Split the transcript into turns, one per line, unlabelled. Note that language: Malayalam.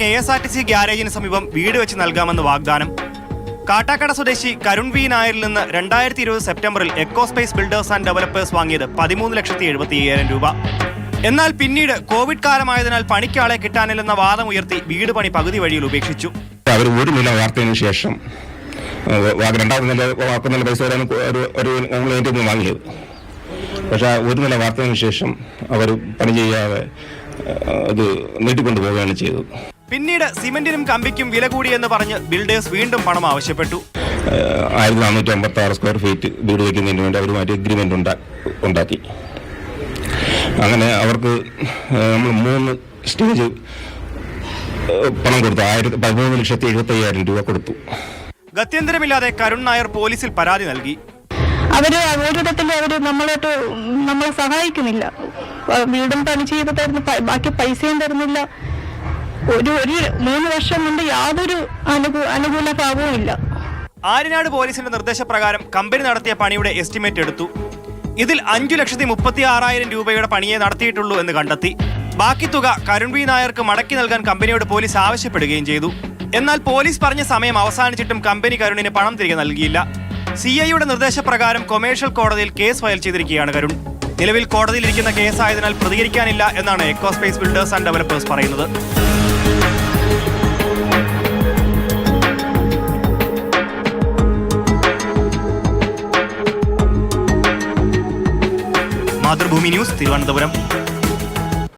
K S R T C ഗ്യാരേജിന് സമീപം വീട് വെച്ച് നൽകാമെന്ന് വാഗ്ദാനം. കാട്ടാക്കട സ്വദേശി കരുൺ വി. നായരിൽ നിന്ന് രണ്ടായിരത്തി ഇരുപത് സെപ്റ്റംബറിൽ എക്കോസ്പേസ് ബിൽഡേഴ്സ് ആൻഡ് ഡെവലപ്പേഴ്സ് വാങ്ങിയത് പതിമൂന്ന് ലക്ഷത്തി എഴുപത്തി അയ്യായിരം രൂപ. എന്നാൽ പിന്നീട് കോവിഡ് കാലമായതിനാൽ പണിക്കാളെ കിട്ടാനില്ലെന്ന വാദം ഉയർത്തി വീട് പണി പകുതി വഴിയിൽ ഉപേക്ഷിച്ചു.
അവർ ഒരു നില വാർത്തതിന് ശേഷം രണ്ടാമത് നില വാർക്കുന്ന പൈസ ഒരു വാങ്ങിയത്. പക്ഷേ ഒരു നില വാർത്തതിനു ശേഷം അവർ പണി ചെയ്യാതെ അത് നീട്ടിക്കൊണ്ടു പോവുകയാണ് ചെയ്തത്.
പിന്നീട് സിമെന്റിനും കമ്പിക്കും വില കൂടിയെന്ന് പറഞ്ഞ് ബിൽഡേഴ്സ് വീണ്ടും പണം ആവശ്യപ്പെട്ടു.
ആയിരത്തി നാനൂറ്റി അമ്പത്തി ആറ് സ്ക്വയർ ഫീറ്റ് വീട് വയ്ക്കുന്നതിന് വേണ്ടി അവരുമായിട്ട് എഗ്രിമെന്റ് ഉണ്ടാ ഉണ്ടാക്കി. അങ്ങനെ അവർക്ക് നമ്മൾ മൂന്ന് സ്റ്റേജ് പണം കൊടുത്തു. ആയിരത്തി പതിമൂന്ന് ലക്ഷത്തി എഴുപത്തി അയ്യായിരം രൂപ കൊടുത്തു.
ഗത്യന്തരമില്ലാതെ കരുൺ നായർ പോലീസിൽ പരാതി നൽകി.
അവർ ഒരിടത്തിൽ അവർ നമ്മളോട്ട് നമ്മളെ സഹായിക്കുന്നില്ല. വീടും പണി ചെയ്ത് തരുന്നു ബാക്കി പൈസയും തരുന്നില്ല. ഒരു ഒരു മൂന്ന് വർഷം കൊണ്ട് യാതൊരു അനുകൂ അനുകൂല ഭാവവും ഇല്ല
ആര്യനാട് പോലീസിന്റെ നിർദ്ദേശപ്രകാരം കമ്പനി നടത്തിയ പണിയുടെ എസ്റ്റിമേറ്റ് എടുത്തു. ഇതിൽ അഞ്ചു ലക്ഷത്തി മുപ്പത്തി ആറായിരം രൂപയുടെ പണിയെ നടത്തിയിട്ടുള്ളൂ എന്ന് കണ്ടെത്തി. ബാക്കി തുക കരുൺവി നായർക്ക് മടക്കി നൽകാൻ കമ്പനിയോട് പോലീസ് ആവശ്യപ്പെടുകയും ചെയ്തു. എന്നാൽ പോലീസ് പറഞ്ഞ സമയം അവസാനിച്ചിട്ടും കമ്പനി കരുണിന് പണം തിരികെ നൽകിയില്ല. സി ഐയുടെ നിർദ്ദേശപ്രകാരം കൊമേഴ്ഷ്യൽ കോടതിയിൽ കേസ് ഫയൽ ചെയ്തിരിക്കുകയാണ് കരുൺ. നിലവിൽ കോടതിയിലിരിക്കുന്ന കേസായതിനാൽ പ്രതികരിക്കാനില്ല എന്നാണ് എക്കോസ്പേസ് ബിൽഡേഴ്സ് ആൻഡ് ഡെവലപ്പേഴ്സ് പറയുന്നത്. മാതൃഭൂമി ന്യൂസ് തിരുവനന്തപുരം.